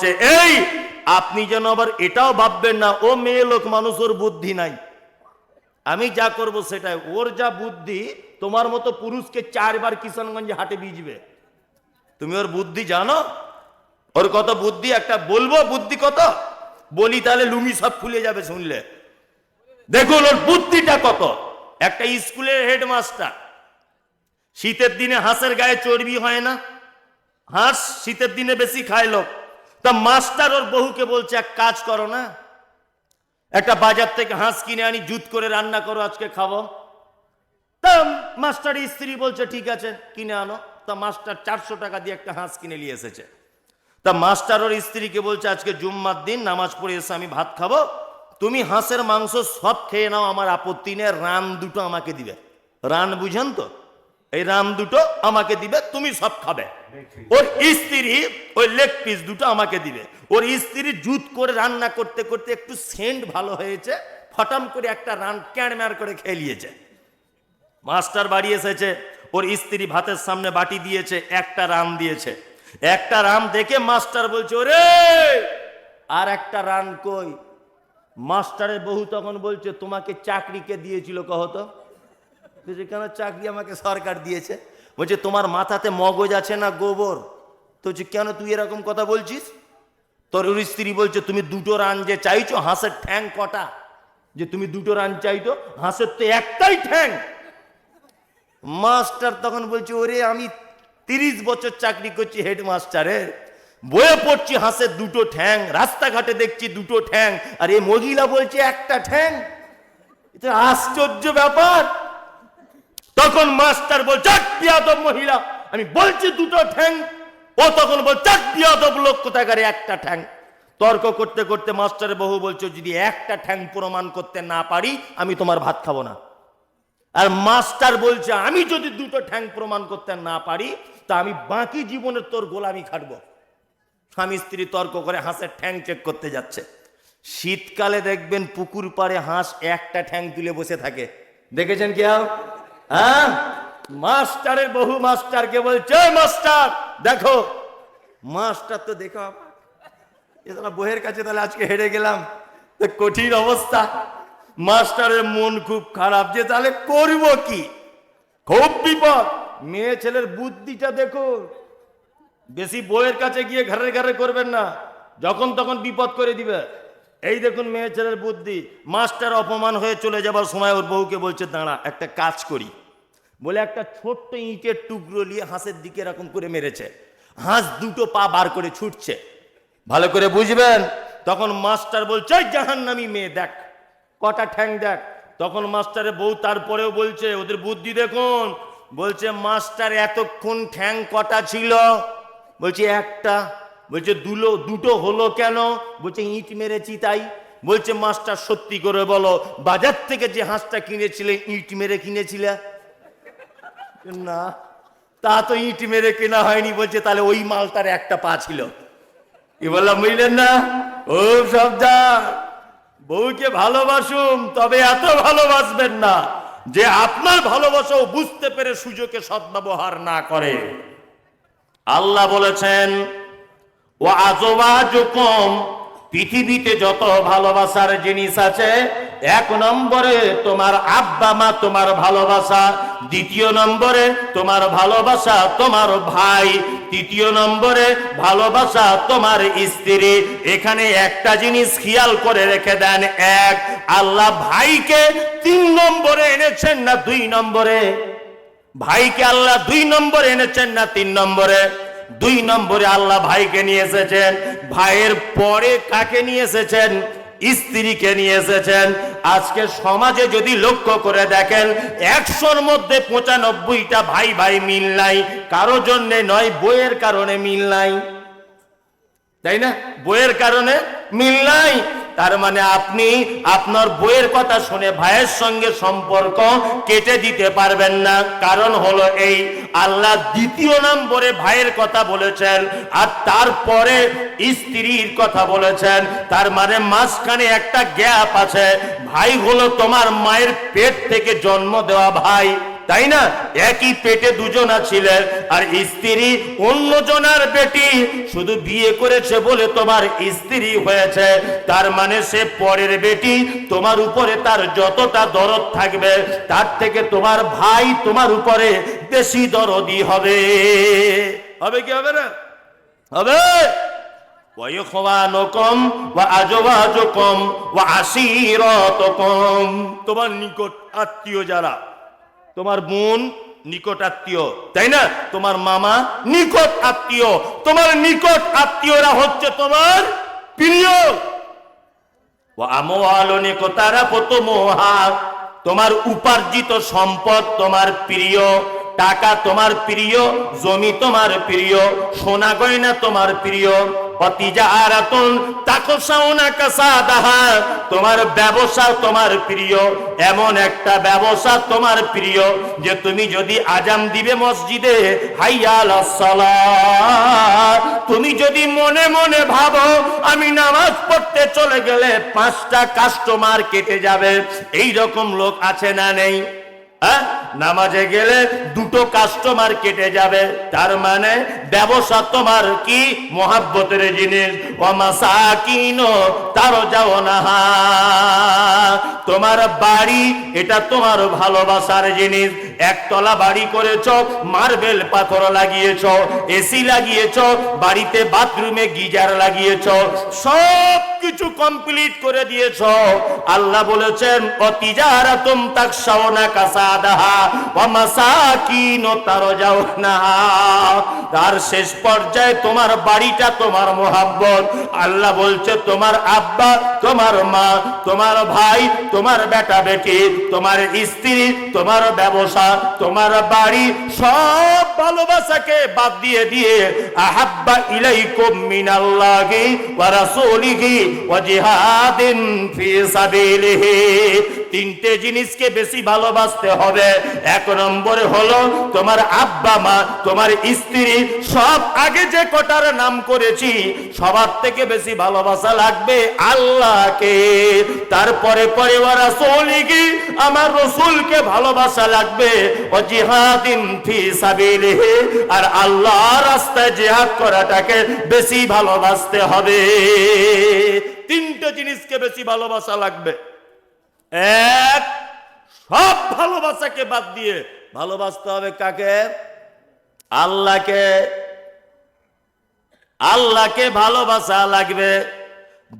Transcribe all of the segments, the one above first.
যে, এই, আপনি যেন আবার এটাও ভাববেন না, ও মেয়ে লোক মানুষ, ওর বুদ্ধি নাই। আমি যা করব সেটাই। ওর যা বুদ্ধি, তোমার মতো পুরুষকে চারবার কিষানগঞ্জে হাটে বিজবে তুমি ওর বুদ্ধি জানো? ওর কত বুদ্ধি? একটা বলব বুদ্ধি কত? বলি তাহলে লুঙ্গি সব ফুলে যাবে শুনলে। দেখুন ওর বুদ্ধিটা কত। একটা স্কুলের হেডমাস্টার। শীতের দিনে হাঁসের গায়ে চর্বি হয় না। হাঁস শীতের দিনে বেশি খায় লোক। তা মাস্টার ওর বহুকে বলছে, এক কাজ করো না, একটা বাজার থেকে হাঁস কিনে আনি, জুত করে রান্না করো, আজকে খাব। তা মাস্টার স্ত্রী বলছে, ঠিক আছে, কিনে আনো। তা মাস্টার চারশো টাকা দিয়ে একটা হাঁস কিনে নিয়ে এসেছে। তা মাস্টার ওর স্ত্রীকে বলছে, আজকে জুম্মার দিন, নামাজ পড়ে এসে আমি ভাত খাব। তুমি হাঁসের মাংস সব খেয়ে নাও, আমার আপত্তি নেই, রান দুটো আমাকে দিবে। রান বুঝেন তো? এই রাম দুটো আমাকে দিবে, তুমি সব খাবে। ওর স্ত্রী, ওই লেগ পিস দুটো আমাকে দিবে। ওর স্ত্রী জুত করে রান্না করতে করতে একটু সেন্ট ভালো হয়েছে, ফটাম করে একটা রান ক্যাড়ম্যার করে খেয়ে নিয়েছে। মাস্টার বাড়ি এসেছে, ওর স্ত্রী ভাতের সামনে বাটি দিয়েছে, একটা রান দিয়েছে। একটা রান দেখে মাস্টার বলছে, ওরে, আর একটা রান কই? মাস্টারের বহু তখন বলছে, তোমাকে চাকরিকে দিয়েছিল কহতো কেন চাকরি আমাকে সরকার দিয়েছে? বলছে তোমার মাথাতে মগজ আছে না গোবর? তো বলছে, কেন তুই এরকম কথা বলছিস? তোর স্ত্রী বলছে তুমি দুটো রান যে চাইছো হাঁসের ঠ্যাং কটা? যে তুমি দুটো রান চাইতো হাঁসের তো একটাই ঠ্যাং। মাস্টার তখন বলছে ওরে আমি তিরিশ বছর চাকরি করছি হেডমাস্টারের বয়ে পড়ছি হাঁসের দুটো ঠ্যাং রাস্তাঘাটে দেখছি দুটো ঠ্যাং আর এই মহিলা বলছে একটা ঠ্যাং? এটা আশ্চর্য ব্যাপার। তখন মাস্টার বল চাট মহিলা। আমি বলছি, দুটো ঠ্যাং। ও তখন বল চাট বিয়াদব লোক একটা ঠ্যাং। তর্ক করতে করতে মাস্টারের বহু বলছে, যদি একটা ঠ্যাং প্রমাণ করতে না পারি, আমি তোমার ভাত খাব না। আর মাস্টার বলছে, আমি যদি দুটো ঠ্যাং প্রমাণ করতে না পারি, তা আমি বাকি জীবনের তোর গোলামি খাটবো। স্বামী স্ত্রী তর্ক করে হাঁসের ঠ্যাং চেক করতে যাচ্ছে। শীতকালে দেখবেন পুকুর পাড়ে হাঁস একটা ঠ্যাং তুলে বসে থাকে। দেখেছেন কেউ হ্যাঁ? মাস্টারের বহু মাস্টারকে বলছে, "ওই মাস্টার, দেখো। মাস্টার তো দেখো এ এছাড়া বইয়ের কাছে তাহলে আজকে হেরে গেলাম। কঠিন অবস্থা। মাস্টারের মন খুব খারাপ যে তাহলে করব কি? খুব বিপদ। মেয়ে ছেলের বুদ্ধিটা দেখো। বেশি বইয়ের কাছে গিয়ে ঘরে ঘরে করবেন না। যখন তখন বিপদ করে দিবে। এই দেখুন মেয়ে ছেলের বুদ্ধি। মাস্টার অপমান হয়ে চলে যাবার সময় ওর বউকে বলছে, দাঁড়া, একটা কাজ করি। বলে একটা ছোট্ট ইঁটের টুকরো নিয়ে হাঁসের দিকে এরকম করে মেরেছে। হাঁস দুটো পা বার করে ছুটছে। ভালো করে বুঝবেন? তখন মাস্টার বলছে জাহান্নামি মেয়ে দেখ, কটা ঠ্যাং দেখ। তখন মাস্টারের বউ তারপরেও বলছে, ওদের বুদ্ধি দেখুন। বলছে, মাস্টার, এতক্ষণ ঠ্যাং কটা ছিল? বলছে, একটা। বলছে, দুলো, দুটো হলো কেন? বলছে, ইট মেরেছি তাই। বলছে, মাস্টার, সত্যি করে বলো, বাজার থেকে যে হাঁসটা কিনেছিলে, ইট মেরে কিনেছিলে? না, তা তো ইট মেরে কেনা হয়নি বলছে, তাহলে ওই মালটার একটা পা ছিল। কি বললাম, বুঝলেন না? ও সবদা বউকে ভালোবাসুন, তবে এত ভালোবাসবেন না যে আপনার ভালোবাসাও বুঝতে পেরে সুযোগে সদ্ব্যবহার না করে। আল্লাহ বলেছেন ও আজবাজুকুম পৃথিবীতে যত ভালোবাসার জিনিস আছে, এক নম্বরে তোমার আব্বা মা তোমার ভালোবাসা, দ্বিতীয় নম্বরে তোমার ভালোবাসা তোমার ভাই, তৃতীয় নম্বরে ভালোবাসা তোমার স্ত্রী। এখানে একটা জিনিস খেয়াল করে রেখে দেন, এক, আল্লাহ ভাইকে তিন নম্বরে এনেছেন না দুই নম্বরে? ভাইকে আল্লাহ দুই নম্বরে এনেছেন না তিন নম্বরে? দুই নম্বরে আল্লাহ ভাইকে নিয়ে এসেছেন, ভাইয়ের পরে কাকে নিয়ে এসেছেন? স্ত্রীকে নিয়ে এসেছেন। আজকে সমাজে যদি লক্ষ্য করে দেখেন, একশোর মধ্যে পঁচানব্বইটা ভাই ভাই মিল নাই, কারও জন্যে নয়, বইয়ের কারণে মিল নাই। তাই না? বইয়ের কারণে মিল নাই। তার মানে আপনি আপনার বইয়ের কথা শুনে ভাইয়ের সঙ্গে সম্পর্ক কেটে দিতে পারবেন না। কারণ হলো এই, আল্লাহ দ্বিতীয় নম্বরে ভাইয়ের কথা বলেছেন আর তারপরে স্ত্রীর কথা বলেছেন। তার মানে মাঝখানে একটা গ্যাপ আছে। ভাই হলো তোমার মায়ের পেট থেকে জন্ম দেওয়া ভাই। তাই না? একই পেটে দুজনা ছিলেন আর স্ত্রী অন্য জনার বেটি শুধু বিয়ে করেছে বলে তোমার স্ত্রী হয়েছে। তার মানে সে পরের বেটি। তোমার উপরে তার যতটা দরদ থাকবে, তার থেকে তোমার ভাই তোমার উপরে বেশি দরদি হবে। হবে কি হবে না? হবে? তোমার নিকট আত্মীয় যারা তোমার বোন নিকট আত্মীয়, তাই না? তোমার মামা নিকট আত্মীয়, তোমার নিকট আত্মীয়রা হচ্ছে তোমার প্রিয়। তোমার উপার্জিত সম্পদ তোমার প্রিয়। টাকা তোমার প্রিয়, জমি তোমার প্রিয়, সোনা গয়না তোমার প্রিয় তোমার ব্যবসা তোমার প্রিয়, এমন একটা ব্যবসা তোমার প্রিয় যে তুমি যদি আজাম দিবে মসজিদে, হাইয়াল তুমি যদি মনে মনে ভাবো, আমি নামাজ পড়তে চলে গেলে পাঁচটা কাস্টমার কেটে যাবে। এই রকম লোক আছে না নেই? হ্যাঁ? নামাজে গেলে দুটো কাস্টমার কেটে যাবে। তার মানে ব্যবসা তোমার কি? মহাব্বতের জিনিস। অমাসাকিন তারও যাও না। তোমার বাড়ি, এটা তোমার ভালোবাসার জিনিস। একতলা বাড়ি করেছ, মার্বেল পাথর লাগিয়েছ, এসি লাগিয়েছ, বাড়িতে বাথরুমে গিজার লাগিয়েছ। সব কিছু কমপ্লিট করে দিয়েছ। আল্লাহ বলেছেন তাকশাওনা কাসাদাহা ওয়া মাসাকিন তারজাউনা তার শেষ পর্যায়ে তোমার বাড়িটা তোমার আল্লাহ বলছে, তোমার আব্বা, তোমার মা, তোমার ভাই, তোমার বেটা বেটি, তোমার স্ত্রী, তোমার ব্যবসা, তোমার বাড়ি, সব ভালোবাসাকে বাদ দিয়ে দিয়ে, আহাব্বা ইলাইকুম মিনাল্লাহি ওয়া রাসূলিহি ওয়া জিহাদিন ফি সাবিলিহি তিনটে জিনিসকে বেশি ভালোবাসতে হবে। এক নম্বরে হলো তোমার আব্বা, মা, তোমার স্ত্রী, সব আগে যে কটার নাম করেছি, সবার থেকে বেশি ভালোবাসা লাগবে আল্লাহকে। তারপরে পরে ওরা সলিগি আমার রসুলকে ভালোবাসা লাগবে ও জিহাদিন ফি সাবিলিহি। আর আল্লাহ রাস্তায় জিহাদ করাটাকে বেশি ভালোবাসতে হবে। তিনটে জিনিসকে বেশি ভালোবাসা লাগবে। এক, সব ভালোবাসাকে বাদ দিয়ে ভালোবাসতে হবে কাকে? আল্লাহকে। আল্লাহকে ভালোবাসা লাগবে।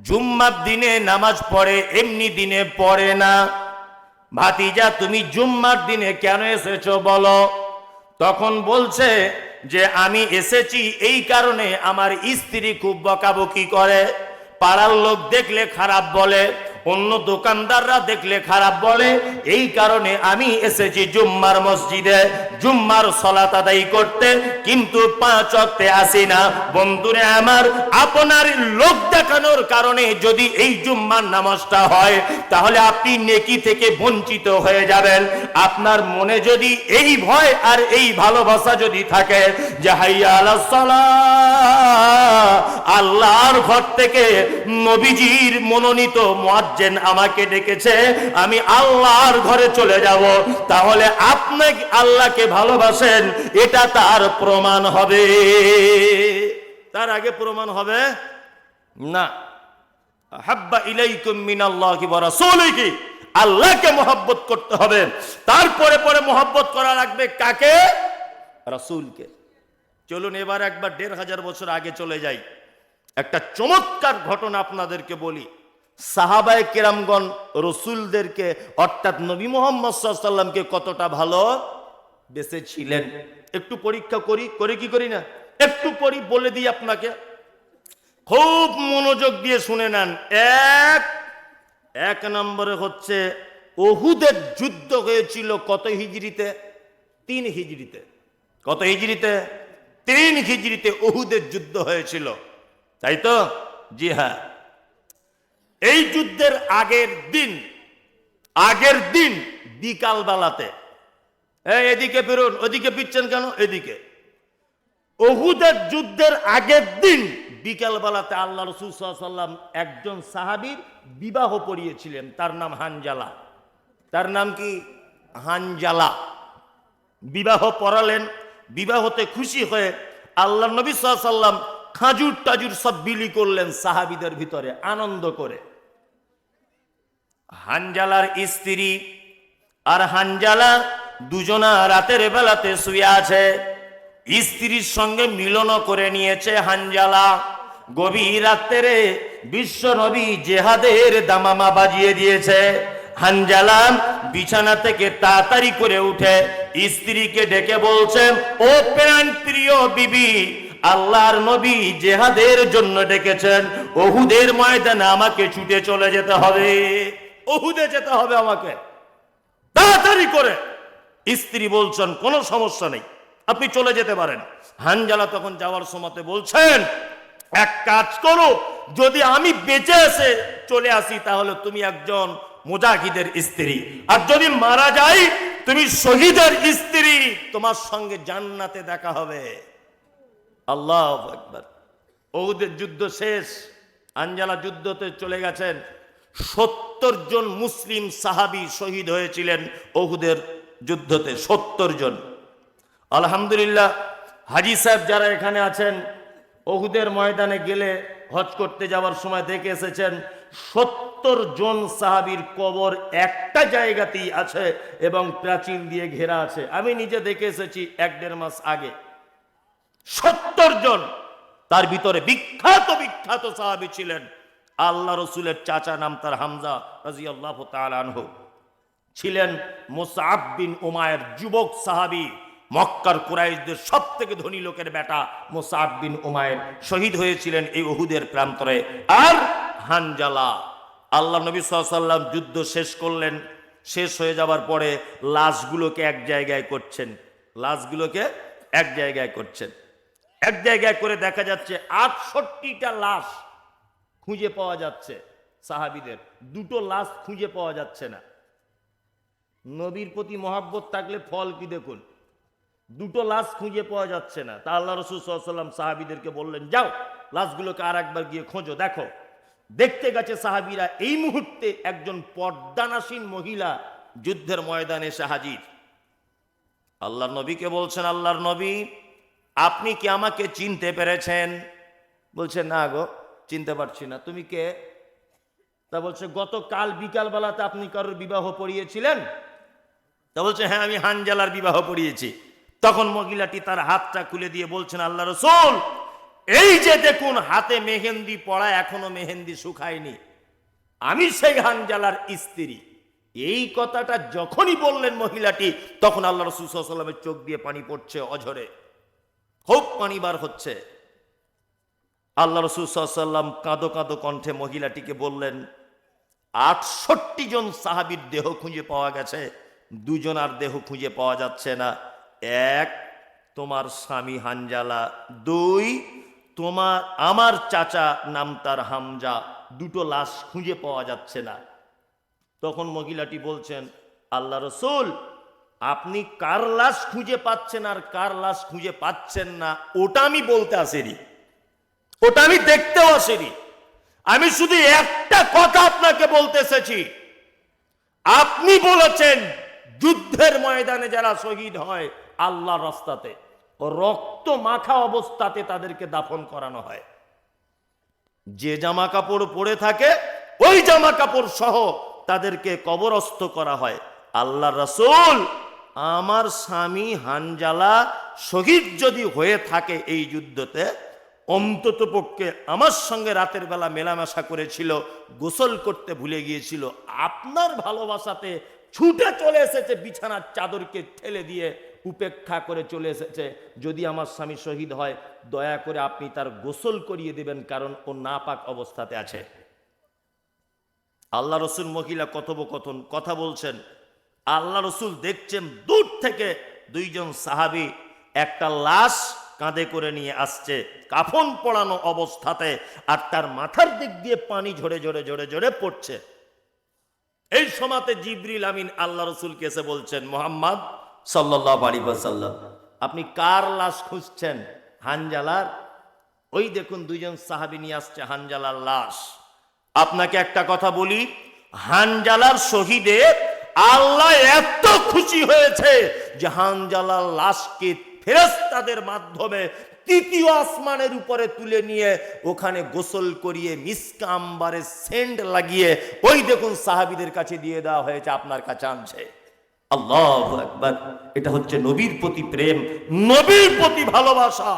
জুম্মার দিনে নামাজ পড়ে, এমনি দিনে পড়ে না। ভাতিজা, তুমি জুম্মার দিনে কেন এসেছ বলো? তখন বলছে যে, আমি এসেছি এই কারণে আমার স্ত্রী খুব বকাবকি করে। পাড়ার লোক দেখলে খারাপ বলে। অন্য দোকানদাররা দেখলে খারাপ বলে। এই কারণে আমি এসেছি জুম্মার মসজিদে। জুম্মার সলাত আদায় করতে, কিন্তু পাঁচ অক্তে আসি না। বন্ধুরে আমার, আপনার লোক দেখানোর কারণে যদি এই জুম্মার নামাজটা হয়, তাহলে আপনি নেকি থেকে বঞ্চিত হয়ে যাবেন। আপনার মনে যদি এই ভয় আর এই ভালোবাসা যদি থাকে, যে হাইয়া আল্লাহর ঘর থেকে নবীজির মনোনীত মুয়াজ্জেন আমাকে ডেকেছে, আমি আল্লাহর ঘরে চলে যাব। তাহলে আপনি আল্লাহকে ভালোবাসেন? এটা তার প্রমাণ হবে। তার আগে প্রমাণ হবে? না। হাব্বা ইলাইকুম আল্লাহকে মহব্বত করতে হবে। তারপরে পরে মহব্বত করা লাগবে কাকে? রাসূলকে। চলুন এবার একবার দেড় হাজার বছর আগে চলে যাই। একটা চমৎকার ঘটনা আপনাদেরকে বলি। সাহাবায় কেরামগণ রসুলদেরকে, অর্থাৎ নবী মোহাম্মদ সাল্লামকে কতটা ভালো বেসেছিলেন একটু পরীক্ষা করি, করে কি করি না? একটু পরি বলে দিই আপনাকে। খুব মনোযোগ দিয়ে শুনে নেন। এক এক নম্বরে হচ্ছে অহুদের যুদ্ধ হয়েছিল কত হিজড়িতে? তিন হিজড়িতে। কত হিজড়িতে? তিন হিজড়িতে অহুদের যুদ্ধ হয়েছিল। তাই তো? জি হ্যাঁ। এই যুদ্ধের আগের দিন আগের দিন বিকাল বেলাতে এই এদিকে বেরোন ওদিকে পিচ্ছেন কেন? এদিকে। ওহুদের যুদ্ধের আগের দিন বিকাল বেলাতে আল্লাহ রসুল সাল্লাম একজন সাহাবীর বিবাহ পড়িয়েছিলেন, তার নাম হানজালা। তার নাম কি? হানজালা। বিবাহ পড়ালেন, বিবাহতে খুশি হয়ে আল্লাহ নবী সাল্লাম খাজুর টাজুর সব বিলি করলেন সাহাবিদের ভিতরে আনন্দ করে। হানজালার স্ত্রী আর হানজালা দুজনা রাতের বেলাতে শুয়ে আছে। স্ত্রীর সঙ্গে মিলন করে নিয়েছে হানজালা। গভীর রাত্রে বিশ্ব নবী জেহাদের দামামা বাজিয়ে দিয়েছে। হানজালা বিছানা থেকে তাড়াতাড়ি করে উঠে স্ত্রীকে ডেকে বলছে, ও প্রাণ প্রিয় বিবি আল্লাহর নবী জেহাদের জন্য ডেকেছেন। ওহুদের ময়দানে আমাকে ছুটে চলে যেতে হবে। ওহুদে যেতে হবে আমাকে। তাড়াতাড়ি করে। স্ত্রী বলছেন, কোনো সমস্যা নেই। আপনি চলে যেতে পারেন। হানজালা তখন যাওয়ার সময়তে বলছেন, এক কাজ করো, যদি আমি বেঁচে এসে চলে আসি, তাহলে তুমি একজন মুজাহিদের স্ত্রী। আর যদি মারা যাই, তুমি শহীদের স্ত্রী। তোমার সঙ্গে জান্নাতে দেখা হবে। আল্লাহ একবার ওদের যুদ্ধ শেষ, আঞ্জালা যুদ্ধতে চলে গেছেন। সত্তর জন মুসলিম সাহাবি শহীদ হয়েছিলেন ওহুদের যুদ্ধতে, সত্তর জন। আলহামদুলিল্লাহ, হাজি সাহেব যারা এখানে আছেন, ওহুদের ময়দানে গেলে হজ করতে যাওয়ার সময় দেখে এসেছেন, সত্তর জন সাহাবির কবর একটা জায়গাতেই আছে এবং প্রাচীন দিয়ে ঘেরা আছে। আমি নিজে দেখে এসেছি এক দেড় মাস আগে। সত্তর জন। তার ভিতরে বিখ্যাত বিখ্যাত সাহাবি ছিলেন আল্লাহ রসুলের চাচা নাম তার হামজা রাজি আল্লাহ আনহু। ছিলেন মোসাব বিন উমায়ের যুবক সাহাবি, মক্কার কুরাইশদের সব থেকে ধনী লোকের বেটা মোসাব বিন উমায়ের। শহীদ হয়েছিলেন এই ওহুদের প্রান্তরে। আর হানজালা, আল্লাহ নবী সাল্লাম যুদ্ধ শেষ করলেন। শেষ হয়ে যাবার পরে লাশগুলোকে এক জায়গায় করছেন। লাশগুলোকে এক জায়গায় করছেন। এক জায়গায় করে দেখা যাচ্ছে আটষট্টিটা লাশ খুঁজে পাওয়া যাচ্ছে সাহাবিদের। দুটো লাশ খুঁজে পাওয়া যাচ্ছে না। নবীর প্রতি মহাব্বত থাকলে ফল কি দেখুন? দুটো লাশ খুঁজে পাওয়া যাচ্ছে না। তা আল্লাহ রসুল সাহাবিদেরকে বললেন, যাও, লাশগুলোকে আর একবার গিয়ে খোঁজো, দেখো। দেখতে গেছে সাহাবিরা এই মুহূর্তে একজন পর্দানাসীন মহিলা যুদ্ধের ময়দানে এসে হাজির। আল্লাহর নবীকে বলছেন, আল্লাহর নবী আপনি কি আমাকে চিনতে পেরেছেন? বলছে, না গো, চিনতে পারছি না। তুমি কে? তা বলছে, গতকাল বিকালবেলাতে আপনি কারোর বিবাহ পড়িয়েছিলেন? তা বলছে হ্যাঁ আমি হানজালার বিবাহ পড়িয়েছি। তখন মহিলাটি তার হাতটা খুলে দিয়ে বলছেন, আল্লাহ রসুল, এই যে দেখুন, হাতে মেহেন্দি পড়া এখনও মেহেন্দি শুকায়নি। আমি সেই হানজালার স্ত্রী। এই কথাটা যখনই বললেন মহিলাটি, তখন আল্লাহ রসুল সাল্লামের চোখ দিয়ে পানি পড়ছে অঝরে। খুব পানি বার হচ্ছে। আল্লাহ রসুল কাঁদো কাঁদো কণ্ঠে মহিলাটিকে বললেন, আটষট্টি জন সাহাবির দেহ খুঁজে পাওয়া গেছে, দুজন আর দেহ খুঁজে পাওয়া যাচ্ছে না। এক, তোমার স্বামী হানজালা। দুই, তোমার, আমার চাচা নাম তার হামজা। দুটো লাশ খুঁজে পাওয়া যাচ্ছে না। তখন মহিলাটি বলছেন, আল্লাহ রসুল আপনি কার লাশ খুঁজে পাচ্ছেন আর কার লাশ খুঁজে পাচ্ছেন না, ওটা আমি বলতে আসেনি। ওটা আমি দেখতেও আসেনি। আমি শুধু একটা কথা আপনাকে বলতে এসেছি। আপনি বলেছেন, যুদ্ধের ময়দানে যারা শহীদ হয়, আল্লাহর রাস্তাতে, রক্ত মাখা অবস্থাতে তাদেরকে দাফন করানো হয়। যে জামা কাপড় পরে থাকে, ওই জামা কাপড় সহ তাদেরকে কবরস্থ করা হয়। আল্লাহ রসুল আমার স্বামী হানজালা শহীদ যদি হয়ে থাকে এই যুদ্ধতে, অন্তত পক্ষে আমার সঙ্গে রাতের বেলা মেলামেশা করেছিল, গোসল করতে ভুলে গিয়েছিল, আপনার ভালোবাসাতে ছুটে চলে এসেছে, বিছানার চাদরকে ঠেলে দিয়ে উপেক্ষা করে চলে এসেছে। যদি আমার স্বামী শহীদ হয়, দয়া করে আপনি তার গোসল করিয়ে দেবেন, কারণ ও নাপাক অবস্থাতে আছে। আল্লাহ রসুল মহিলা কথোপকথন, কথা বলছেন আল্লাহ রসুল দেখছেন দূর থেকে দুইজন সাহাবি একটা লাশ কাঁধে করে নিয়ে আসছে, কাফন পড়ানো অবস্থাতে, আর তার মাথার দিক দিয়ে পানি ঝরে ঝরে ঝরে ঝরে পড়ছে। এই সময়তে জিবরিল আমিন আল্লাহ রসুলকে এসে বলছেন, মোহাম্মদ সাল্লাহ আলী সাল্লাম আপনি কার লাশ খুঁজছেন? হানজালার, ওই দেখুন দুইজন সাহাবি নিয়ে আসছে হানজালার লাশ। আপনাকে একটা কথা বলি, হানজালার শহীদের আল্লাহ এত খুশি হয়েছে যে হানজালার লাশকে ফেরেস্তাদের মাধ্যমে তৃতীয় আসমানের উপরে তুলে নিয়ে ওখানে গোসল করিয়ে মিসকা আম্বারে সেন্ট লাগিয়ে ওই দেখুন সাহাবিদের কাছে দিয়ে দেওয়া হয়েছে, আপনার কাছে আনছে। আল্লাহ একবার এটা হচ্ছে নবীর প্রতি প্রেম, নবীর প্রতি ভালোবাসা।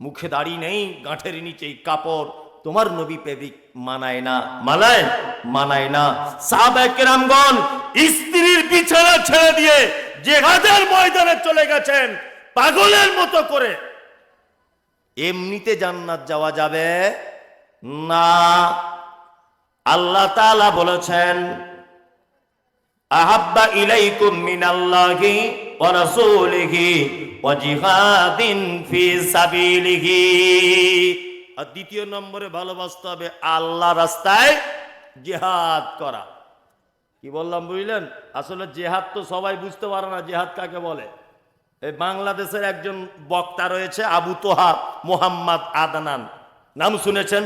মুখে দাড়ি নেই, গাঁঠের নিচেই কাপড় তোমার নবী প্রেমিক মানায় না। মানায়? মানায় না। সাহাবাহামগণ স্ত্রীর বিছানা ছেড়ে দিয়ে জেহাদের ময়দানে চলে গেছেন পাগলের মতো করে। এমনিতে জান্নাত যাওয়া যাবে? না। আল্লাহ তাআলা বলেছেন, আহাব্বা ইলাইকুম মিনাল্লাহি ওয়া রাসূলিহি ওয়া জিহাদিন ফি সাবিলিহি। আর দ্বিতীয় নম্বরে ভালোবাসতে হবে আল্লাহ রাস্তায় জেহাদ করা। কি বললাম বুঝলেন? আসলে জেহাদ তো সবাই বুঝতে পারে না, জেহাদ কাকে বলে? এই বাংলাদেশের একজন বক্তা রয়েছে আবু তোহা মোহাম্মদ আদনান। নাম শুনেছেন?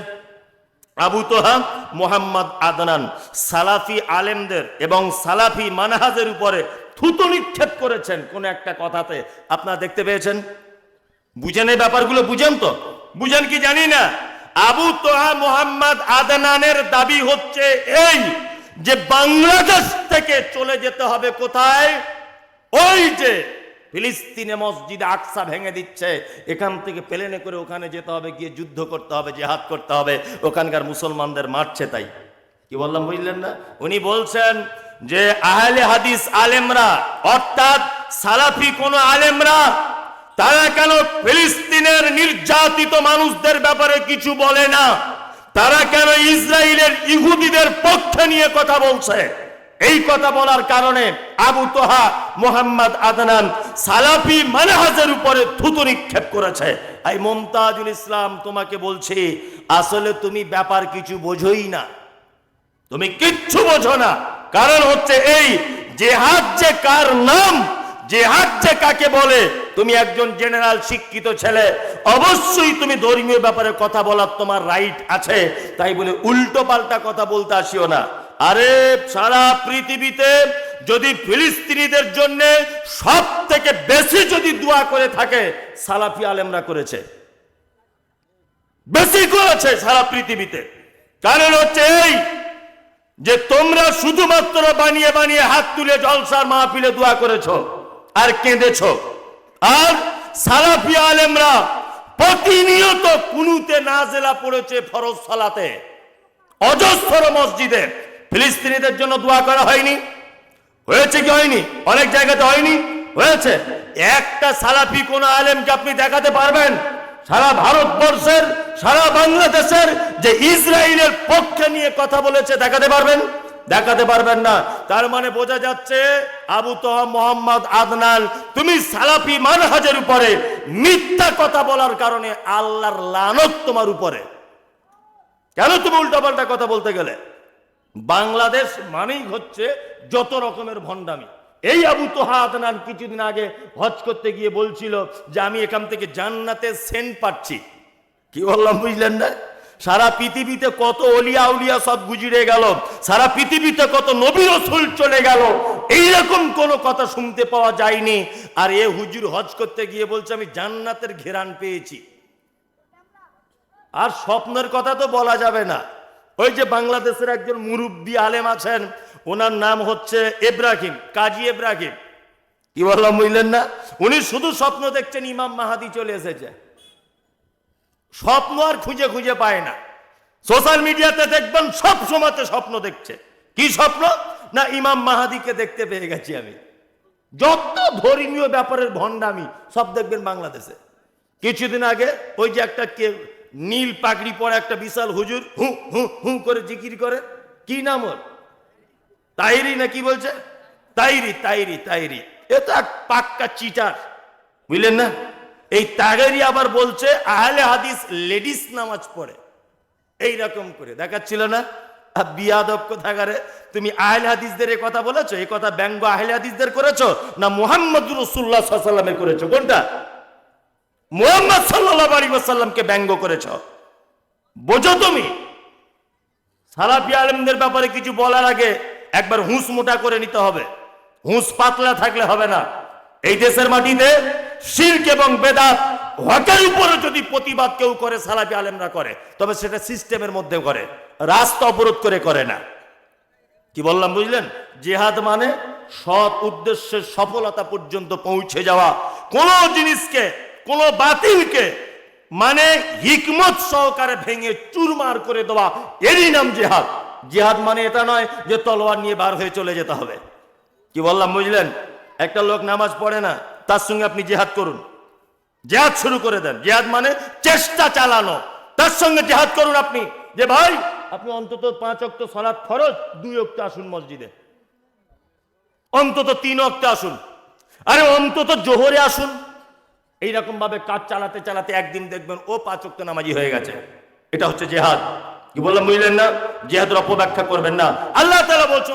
আবু তোহা মোহাম্মদ আদনান। সালাফি আলেমদের এবং সালাফি মানহাজের উপরে থুতো নিক্ষেপ করেছেন কোন একটা কথাতে। আপনারা দেখতে পেয়েছেন? বুঝেন এই ব্যাপারগুলো, বুঝেন তো? বুঝেন কি জানি না? আবু তোহা মোহাম্মদ আদনানের দাবি হচ্ছে এই যে বাংলাদেশ থেকে চলে যেতে হবে কোথায়? ওই যে ফিলিস্তিনে মসজিদে আকসা ভেঙে দিচ্ছে। এখান থেকে প্লেনে করে ওখানে যেতে হবে, গিয়ে যুদ্ধ করতে হবে, জেহাদ করতে হবে। ওখানকার মুসলমানদের মারছে তাই। কি বললাম, বুঝলেন না? উনি বলছেন যে আহলে হাদিস আলেমরা, অর্থাৎ সালাফি কোন আলেমরা তারা কেন ফিলিস্তিনের নির্যাতিত মানুষদের ব্যাপারে কিছু বলে না? তারা কেন ইসরায়েলের ইহুদিদের পক্ষে নিয়ে কথা বলছে? এই কথা বলার কারণে আবু তোহা, মোহাম্মদ আদনান সালাফি মানহাজের উপরে থুতু নিক্ষেপ করেছে। এই মমতাজুল ইসলাম, তোমাকে বলছি, আসলে তুমি ব্যাপার কিছু বোঝোই না। তুমি কিচ্ছু বোঝো না। কারণ হচ্ছে এই জেহাদ যে কার নাম জেহাদ যে কাকে বলে, তুমি একজন জেনারেল শিক্ষিত ছেলে, অবশ্যই তুমি ধর্মীয় ব্যাপারে কথা বলার তোমার রাইট আছে। তাই বলে উল্টো পাল্টা কথা বলতে আসিও না। আরে সারা পৃথিবীতে যদি ফিলিস্তিনিদের জন্য সব থেকে বেশি যদি দোয়া করে থাকে, সালাফি আলেমরা করেছে। বেশি করেছে সারা পৃথিবীতে। কারণ হচ্ছে এই যে তোমরা শুধুমাত্র বানিয়ে বানিয়ে হাত তুলে জলসার মাহফিলে দোয়া করেছ। আর কেঁদেছ। আর সালাফি আলেমরা প্রতিনিয়ত কুনুতে নাজেলা পড়েছে ফরজ সালাতে। অজস্র মসজিদে। ফিলিস্তিনিদের জন্য দোয়া করা হয়নি। হয়েছে কি হয়নি? অনেক জায়গাতে হয়নি। হয়েছে। একটা সালাফি কোন আলেমকে আপনি দেখাতে পারবেন? সারা ভারতবর্ষের, সারা বাংলাদেশের যে ইসরায়েলের পক্ষে নিয়ে কথা বলেছে, দেখাতে পারবেন? দেখাতে পারবেন না। তার মানে বোঝা যাচ্ছে আবু তোহা মোহাম্মদ আদনান, তুমি সালাফি মানহাজের উপরে মিথ্যা কথা বলার কারণে আল্লাহর লানত তোমার উপরে। কেন তুমি উল্টাপাল্টা কথা বলতে গেলে? বাংলাদেশ মানেই হচ্ছে যত রকমের ভণ্ডামি। এই আবু তোহা আদনান কিছুদিন আগে হজ করতে গিয়ে বলছিল যে, আমি এখান থেকে জান্নাতে সেন্ট পাচ্ছি। কি বললাম, বুঝলেন না? সারা পৃথিবীতে কত অলিয়া উলিয়া সব গুজরে গেল, সারা পৃথিবীতে কত নবী রসুল চলে গেল, এইরকম কোনো কথা শুনতে পাওয়া যায়নি। আর এ হুজুর হজ করতে গিয়ে বলছে, আমি জান্নাতের ঘেরান পেয়েছি। আর স্বপ্নের কথা তো বলা যাবে না। ওই যে বাংলাদেশের একজন মুরব্বী আলেম আছেন, ওনার নাম হচ্ছে এব্রাহিম, কাজী এব্রাহিম। কি বললাম বুঝলেন না? উনি শুধু স্বপ্ন দেখছেন, ইমাম মাহাদি চলে এসেছে। স্বপ্ন আর খুঁজে খুঁজে পায় না। সোশ্যাল মিডিয়াতে দেখবেন সব সময়তে স্বপ্ন দেখছে। কি স্বপ্ন? না, ইমাম মাহাদিকে দেখতে পেয়ে গেছি আমি। যত ধর্মীয় ব্যাপারের ভণ্ডামি, সব দেখবেন বাংলাদেশে। কিছুদিন আগে ওই যে একটা কে নীল পাগড়ি পরে একটা বিশাল হুজুর, হু হু হু করে জিকির করে। কি নাম ওর? তাইরি না কি বলছে? তাইরি তাইরি তাইরি। এ তো এক পাক্কা চিটার বুঝলেন না? এই তাগেরি আবার বলছে, আহলে হাদিস লেডিস নামাজ পড়ে। এই রকম করে। দেখাচ্ছিল না? বিয়াদব কোথাকারে? তুমি আহলে হাদিসদের এই কথা বলেছ? এই কথা ব্যঙ্গ আহলে হাদিসদের করেছ? না মোহাম্মদ রসুল্লাহ সাল্লামে করেছ? কোনটা? মোহাম্মদ সাল্লাহ আলী সাল্লামকে ব্যঙ্গ করেছ। বোঝো তুমি? সালাফি আলেমদের ব্যাপারে কিছু বলার আগে একবার হুঁস মোটা করে নিতে হবে। হুঁস পাতলা থাকলে হবে না। এই দেশের মাটিতে শির্ক এবং বেদাত হকের উপরে যদি প্রতিবাদ কেউ করে, সালাফি আলেমরা করে, তবে সেটা সিস্টেমের মধ্যে করে, রাস্তা অবরোধ করে করে না। কি বললাম বুঝলেন? জেহাদ মানে সৎ উদ্দেশ্যের সফলতা পর্যন্ত পৌঁছে যাওয়া। কোন জিনিসকে, কোন বাতিলকে মানে হিকমত সহকারে ভেঙে চুরমার করে দেওয়া, এরই নাম জেহাদ। জেহাদ মানে এটা নয় যে তলোয়ার নিয়ে বার হয়ে চলে যেতে হবে। কি বললাম বুঝলেন? একটা লোক নামাজ পড়ে না তার সঙ্গে আপনি জেহাদ করুন। জেহাদ শুরু করে দেন। জেহাদ মানে চেষ্টা চালানো। তার সঙ্গে জেহাদ করুন আপনি। যে ভাই, আপনি অন্তত পাঁচ অক্ট সলাৎ ফরজ, দুই অক্ট আসুন মসজিদে। অন্তত তিন অক্টে আসুন। আরে অন্তত জোহরে আসুন। এইরকম ভাবে কাজ চালাতে চালাতে একদিন দেখবেন, ও পাঁচ অক্ট নামাজি হয়ে গেছে। এটা হচ্ছে জেহাদ। কি বললাম বুঝলেন না? জেহাদের অপব্যাখ্যা করবেন না। আল্লাহ তালা বলছেন